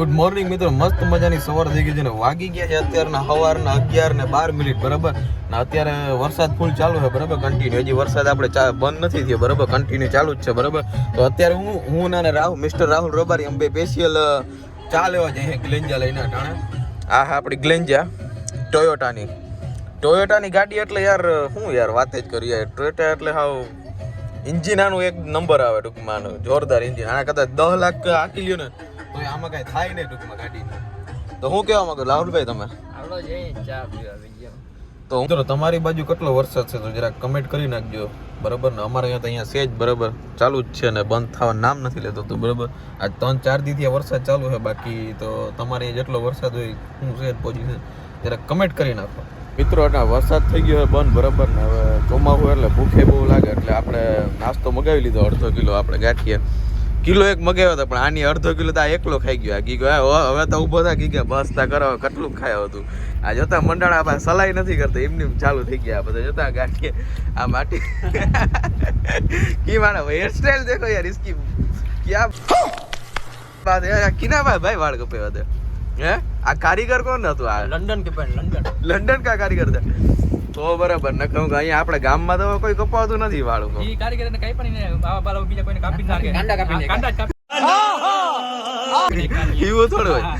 Good morning મિત્રો, મસ્ત મજાની સવાર થઈ ગઈ છે ને વાગી ગયા છે અત્યારના સવારના અગિયાર ને બાર મિનિટ, બરાબર? ને અત્યારે વરસાદ ફૂલ ચાલુ છે, બરાબર? કન્ટિન્યુ હજી વરસાદ આપણે બંધ નથી થયો, બરાબર? કન્ટિન્યુ ચાલુ જ છે, બરાબર? તો અત્યારે હું હું અને રાહુલ મિસ્ટર રાહુલ રબારી, અમે સ્પેશિયલ ચા લેવા જઈએ ગ્લેન્જા લઈને, ટાણે. આ હા આપણી ગ્લેન્જા ટોયોટાની ટોયોટાની ગાડી એટલે યાર, શું યાર, વાત જ કરીએ. ટોયોટા એટલે હાવ ઇન્જિન આનું એક નંબર આવે ટૂંકમાં જોરદાર ઇન્જિન આના કદાચ દસ લાખ આખી લ્યો ને તો આમાં કાંઈ થાય નહીં ટૂંકમાં ગાડી તો હું કેવા માંગુ રાહુલભાઈ તમે? આવડો જઈ ચા પીવા વિજ્ઞાન તો મિત્રો તમારી બાજુ કેટલો વરસાદ છે તો જરાક કમેન્ટ કરી નાખજો. બરાબર ને? અમારે અહીંયા તો અહીંયા સેજ બરાબર. ચાલુ જ છે ને બંધ થવા નામ નથી લેતો તો બરાબર. આજ ત્રણ ચાર દીથી આ વરસાદ ચાલુ છે બાકી તો તમારે અહીંયા જેટલો વરસાદ હોય શું છે પોઝિશન જરાક કમેન્ટ કરી નાખો. મિત્રો એટલે વરસાદ થઈ ગયો હોય બંધ બરાબર ને? હવે ચોમાસું એટલે ભૂખે બહુ લાગે એટલે આપણે નાસ્તો મગાવી લીધો અડધો કિલો આપણે ગાંઠિયા. કિલો એક મગાવ્યો હતો પણ આની અડધો કિલો તો આ એકલો ખાઈ ગયો. કી ગયો હવે તો ઊભો થા કી ગયા બસ તા કરો કેટલું ખાયો હતું આ જોતા મંડાણા આપણે સલાઈ નથી કરતા. એમની ચાલુ થઈ ગયા બધા જોતા ગાંઠીએ આ માટી. કી મારા હેરસ્ટાઈલ દેખો યાર ઇસકી ક્યા? બાત યાર કિના ભાઈ ભાઈ વાળ કપે હતો હે? આ કારીગર કોણ હતું આ? લંડન કે લંડન. લંડન કા કારીગર હતા તો બરાબર ન કહું કે અહીંયા આપણે ગામમાં તો કોઈ કપાવતું નથી વાળું ઈ કારીગરને કઈ પણ ને બાવા બાલા બીજા કોઈને કાપી નાખે. કાંડા કાપી કાંડા કાપી એવું થોડું હોય.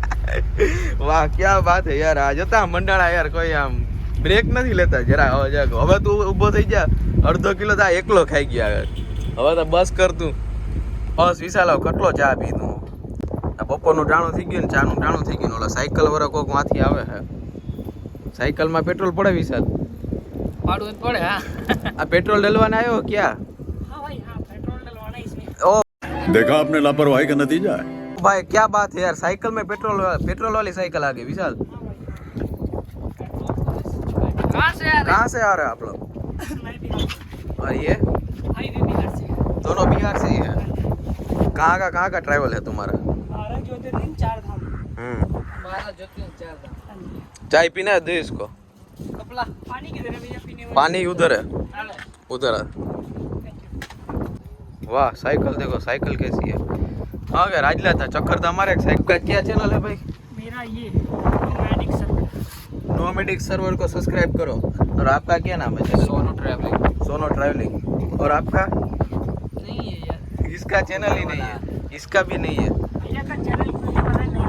વાહ ક્યાં વાત હે યાર. આ જતા મંડાળા યાર કોઈ આમ બ્રેક નથી લેતા. જરા હવે. હવે તું ઊભો થઈ જા. અડધો કિલો તો એકલો ખાઈ ગયા હવે. હવે તો બસ કર તું. બસ વિશાલ હવે કેટલો ચા પીધું? આ બપોરનું ટાણું થઈ ગયું ને ચાનું ટાણું થઈ ગયું ઓલા સાયકલ વાળા કોકમાંથી આવે છે સાયકલમાં પેટ્રોલ પડે વિશાલ પાડું જ પડે હા આ પેટ્રોલ ડલવાના આવ્યો ક્યાં હા ભાઈ હા પેટ્રોલ ડલવાના इसमें ओ देखा आपने लापरवाही का नतीजा है भाई क्या बात है यार साइकिल में पेट्रोल पेट्रोल वाली साइकिल आ गई विशाल कहाँ से आ कहाँ से आ रहे हैं आप लोग और ये हाईवे बिहार से दोनों बिहार से ही है कहाँ का कहाँ का ट्रैवल है तुम्हारा हमारा ज्योतिर्लिंग चार धाम हम्म મારા જોતી ચાર દામ चाय पीना है? दे इसको। पानी किधर है पीने पानी उधर है। उधर है। वाह साइकिल देखो साइकिल कैसी है। हाँ क्या राजला था चक्कर तो हमारे। साइकिल का क्या चैनल है भाई? मेरा ये नोमेडिक सर्वर नोमैडिक सर्वर को सब्सक्राइब करो। और आपका क्या नाम है? सोनो ट्रैवलिंग सोनो ट्रैवलिंग और आपका? नहीं है यार। इसका चैनल ही नहीं है। इसका भी नहीं है। भैया का चैनल कुछ पता नहीं।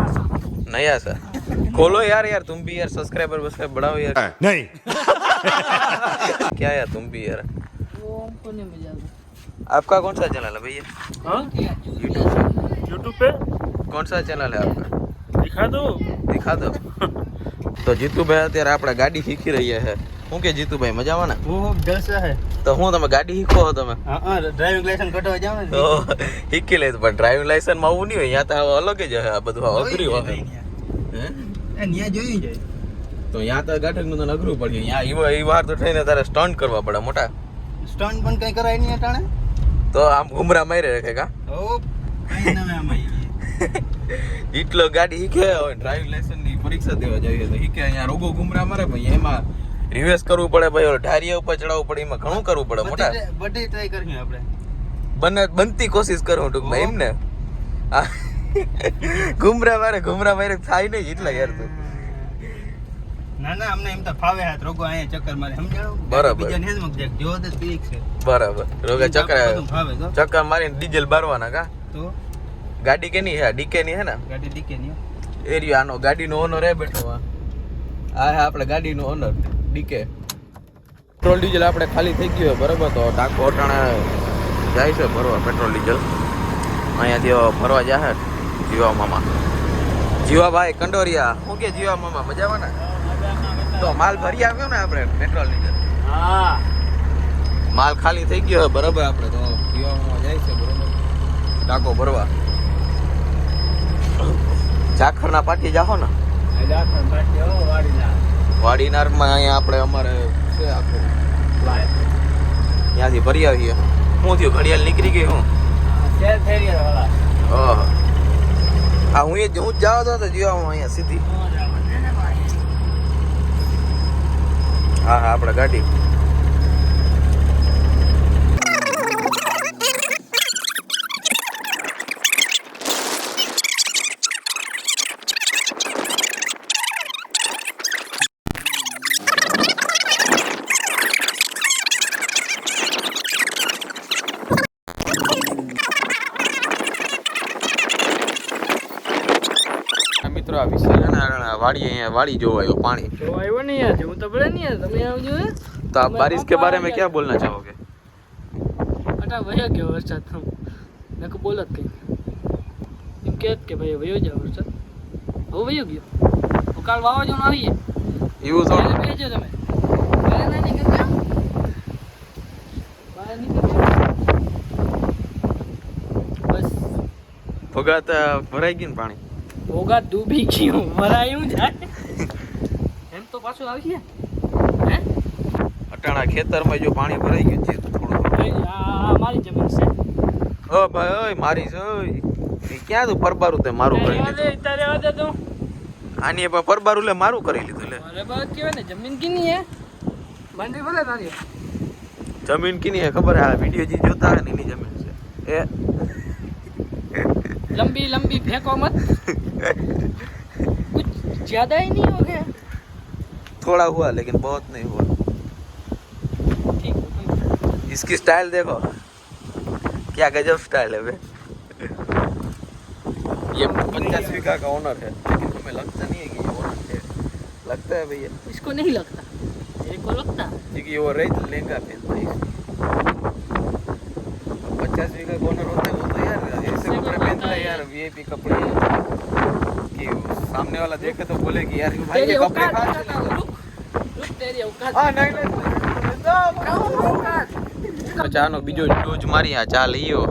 नया सा नया सा खोलो यार यार तुम भी यार सब्सक्राइबर वब्सक्राइब बढ़ाओ यार नहीं क्या यार तुम भी यार वो हमको नहीं मिला आपका कौन सा चैनल है भैया हाँ यूट्यूब से यूट्यूब पे कौन सा चैनल है आपका दिखा दो दिखा दो તો જીતુભાઈ અત્યારે આપણે ગાડી શીખી રહ્યા છે હું કે જીતુભાઈ મજામાં ને? હું જલસા હે. તો હું તમે ગાડી શીખો તમે? હા ડ્રાઇવિંગ લાયસન્સ કઢવા જાવ ને. તો શીખી લે પણ ડ્રાઇવિંગ લાયસન્સમાં આવું નહીં હોય અહીંયા તો અલગ જ આ બધું અઘરી હોય. હે? ત્યાં જોઈ જાય. તો ત્યાં તો ગાઠકનું તો અઘરું પડ્યું ત્યાં એ વાર તો થઈને તારે સ્ટન્ટ કરવા પડે મોટા. સ્ટન્ટ પણ કઈ કરાય નહીં અટાણે? તો આમ ઘુમરા મારે રાખે કા? ઓ કઈ ના આમાં એટલો ગાડી શીખે ડ્રાઇવિંગ લાયસન્સની પરીક્ષા દેવા જઈએ તો શીખે. અહીંયા રોગો ગુમરા મારે પણ એમાં રિવેસ કરવું પડે ભાઈ ઢારિયા ઉપર ચડાવવું પડે એમાં ઘણું કરવું પડે મોટા. બધી ટ્રાય કરી આપણે. બને બનતી કોશિશ કરું ટૂંકમાં એમ ને ઘુમરા મારે ઘુમરા મારે થાય નહીં એટલા યાર તું. ના ના અમને એમ તો ફાવે હાથ રોગો અહીંયા ચક્કર મારે સમજાણો? બરાબર. બીજા ને મગ મગજાક જો તો પીક છે. બરાબર. રોગે ચક્કર ફાવે તો. ચક્કર મારીને ડીઝલ બારવાના કા? તો? ગાડી કેની હે? ડીકે ની હે ને? ગાડી દીકે નહીં એરિયો આનો ગાડીનો ઓનર હે બેઠો આ. હા હે આપણે ગાડીનો ઓનર ડીકે. પેટ્રોલ ડીઝલ આપણે ખાલી થઈ ગયું બરાબર? તો ટાંકો અટાણે જાય છે ભરવા પેટ્રોલ ડીઝલ. અહીંયાથી ભરવા જાહે જીવા મામા. જીવા ભાઈ કંડોરિયા. શું કે જીવા મામા મજામાં ને? તો માલ ભરી આવ્યો ને આપણે પેટ્રોલ ડીઝલ. હા. માલ ખાલી થઈ ગયો બરાબર આપણે? તો જીવા મામા જાય છે બરાબર? ટાંકો ભરવા. ચાખરના પાટી જાહો ને? વાડીનારમાં અહીંયા આપણે અમારે છે આખું ત્યાંથી ભરી આવીએ. હું થયું? ઘડિયાળ નીકળી ગઈ હું હા. હું એ હું જ જાવ તો જીવા હું અહીંયા સીધી. હા હા આપણે ગાડી. મિત્રો આ વિશાલ ને વાડી અહીંયા વાડી જોવાયો પાણી. જોવાયો નહીં યાર હું તો પડે નહીં તમે આવજો તો આ બારિશ કે બારે મેં ક્યાં બોલના ચાહોગે અટા વયો ગયો વરસાદ તો નક બોલત કઈ. એમ કહેત કે ભાઈ વયો જાવ વરસાદ. હવે વયો ગયો. કાલ વાવાઝોડું આવી એવું તો. કહેજો તમે. બહાર ના નીકળતા. બહાર નીકળતા. બસ. ફગાત ભરાઈ ગયું પાણી? ભોગા ડૂબી ગયું. મરાયું જાય એમ તો પાછું આવશે હે? અટાણા ખેતરમાં જો પાણી ભરાઈ ગયું છે તો થોડું આ મારી જમીન છે. ઓ ભાઈ ઓય મારી છે ઓય. ક્યાં તું પરબારું તે મારું કરી લીધું? તારે વાદે તું. આની પણ પરબારું લે મારું કરી લીધું લે. અરે બસ કેવાય ને જમીન કીની હે? બંડી ભલે તારી. જમીન કીની હે ખબર આ વિડિયો જે જોતા હે ને જમીન છે. એ. લંબી લંબી ફેંકો મત. कुछ ज़्यादा ही नहीं हो गया? थोड़ा हुआ लेकिन बहुत नहीं हुआ। ठीक इसकी स्टाइल देखो। क्या गजब स्टाइल है बे। ये पचास का ओनर है लेकिन हमें लगता नहीं है कि ये ओनर है। लगता है भैया। इसको नहीं लगता। मेरे को लगता क्योंकि वो रेत लेंगा पहनता है पचास बीघा का ओनर होता है वो पहनता है बात यार वीआईपी कपड़े कि वो सामने वाला देखे तो बोले कि यार भाई तेरी ये कपड़े औकात कहाँ से बताता हूँ, रुक रुक तेरी औकात हाँ नहीं नहीं औकात ચાનો બીજો ડોઝ મારી આ ચા લઈયો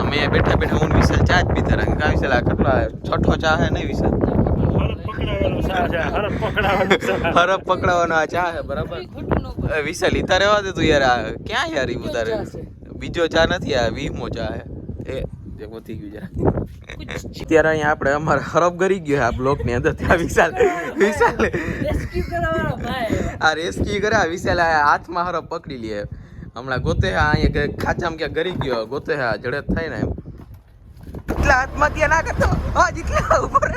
અમે બેઠા બેઠા હું ને વિશાલ ચા જ પીતા રહ્યા કા વિશાલ આ કેટલા છઠ્ઠો ચા હે નહીં વિશાલ હરફ પકડાવેલો સા છે હરફ પકડાવેલો સા હરફ પકડાવાનો આ ચા હે બરાબર ખોટું ન બોલ. એ વિશાલ ઈતા રહેવા દે તું યાર આ ક્યાં યાર ઈ બીજો ઉતારે ચા છે. બીજો ચા નથી આ વીમો ચા હે એ જે ગયું જરા અત્યારે અહીંયા આપણે અમારે હરફ કરી ગયો આ બ્લોકની અંદર. ત્યાં વિશાલ વિશાલ આ રેસ્ક્યુ કરે આ વિશાલ હાથમાં હરફ પકડી લે. હમણાં ગોતે હા અહીંયા ખાચામ ક્યાં ગરી ગયો ગોતે હા જડે થાય ને એમ. એટલા આત્મહત્યા ના કરતો. હા જેટલા ઉપર.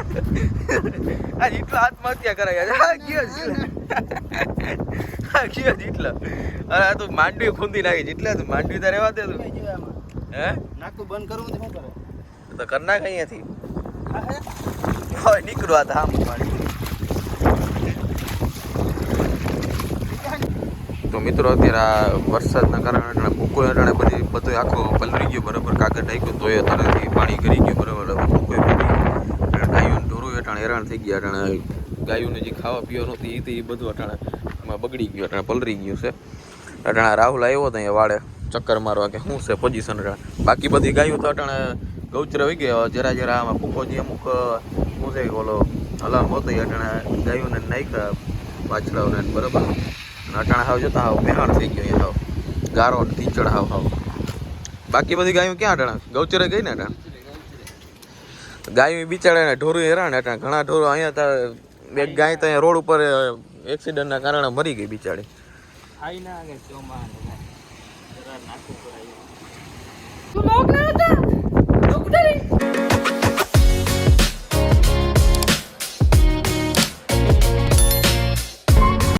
આ જેટલા આત્મહત્યા કરાય. હા ગયો. હા ગયો જેટલા. અરે આ તો માંડવી ખૂંદી નાખી. જેટલા તો માંડવી તારે રહેવા દે તું. હે? નાકું બંધ કરવું તો શું કરે? તો કર નાખ અહીંયાથી. હવે નીકળવા તો આમ તો મિત્રો અત્યારે આ વરસાદના કારણે અટાણે ભૂકો અટાણે બધી બધું આખો પલરી ગયો બરાબર કાગળ ઢાંક્યો તોય અત્યારેથી પાણી કરી ગયું બરાબર ભૂકો પડી ગયો. ઢોરું અટાણે હેરાન થઈ ગયા અટાણે ગાયોને જે ખાવા પીવાનું હતું એ બધું અટાણે બગડી ગયું અટાણે પલરી ગયું છે. અટાણે રાહુલ આવ્યો હતો અહીંયા વાડે. ચક્કર મારવા કે શું છે પોઝિશન બાકી બધી ગાયો તો અટાણે ગૌચર હોય ગયો જરા જરા આમાં ફૂકોજી અમુક શું છે ઓલો હલામ હોતો અટાણે ગાયોને નાખ્યા પાછલાઓને બરાબર? અટાણે હાવ જતા હાવ મેહાણ થઈ ગયો હાવ ગારો ને ટીચડ હાવ હાવ. બાકી બધી ગાયો ક્યાં અટાણે? ગૌચરે ગઈ ને અટાણે? ગાયો બિચારા ને ઢોરું હેરાણ અટાણે. ઘણા ઢોરો અહીંયા બે ગાય તો અહીંયા રોડ ઉપર એક્સિડન્ટના કારણે મરી ગઈ બિચારી આઈ ના આગળ ચોમાં જરા નાખું કરાયું તું લોક ના હતા?